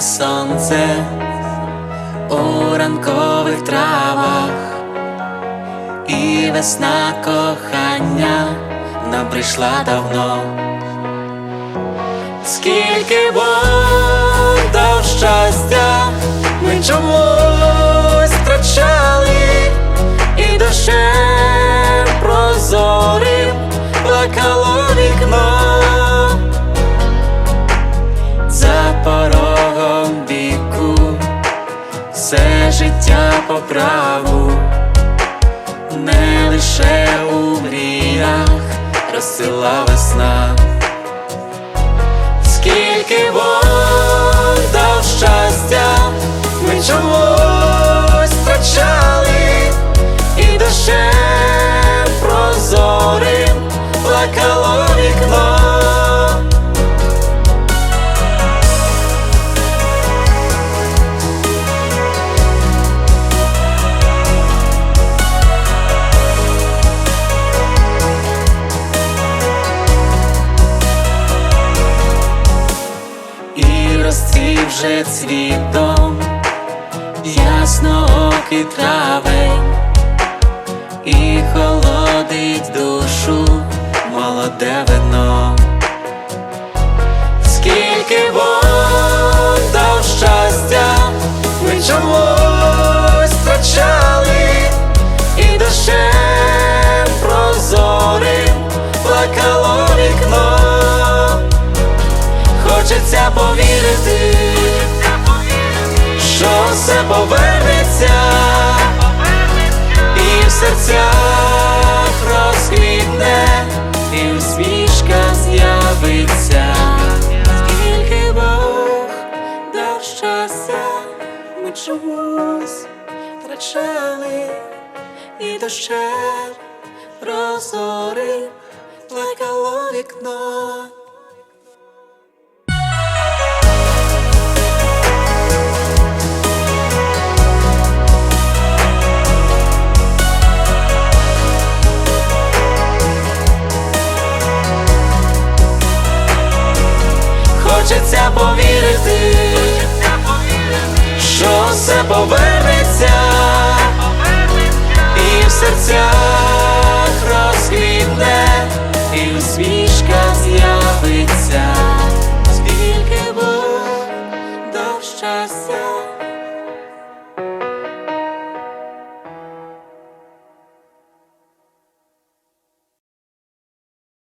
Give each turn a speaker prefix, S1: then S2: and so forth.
S1: сонце у ранкових травах, і весна кохання нам прийшла давно. Скільки Бог все життя по праву, не лише у мріях розсила весна. Скільки Бог дав щастя, ми чомусь втрачали, і дощем прозорим плакало вікно. Вже цвітом ясноокий травень, і холодить душу молоде вино. Скільки Бог дав щастя, ми чомусь втрачали, і дощем прозорим плакало вікно. Хочеться повірити, все повернеться, і в серцях розквітне, і усмішка з'явиться. Скільки Бог дав щастя, ми чомусь втрачали, і дощем прозорим плакало вікно. хочеться повірити, що все повернеться і в серця.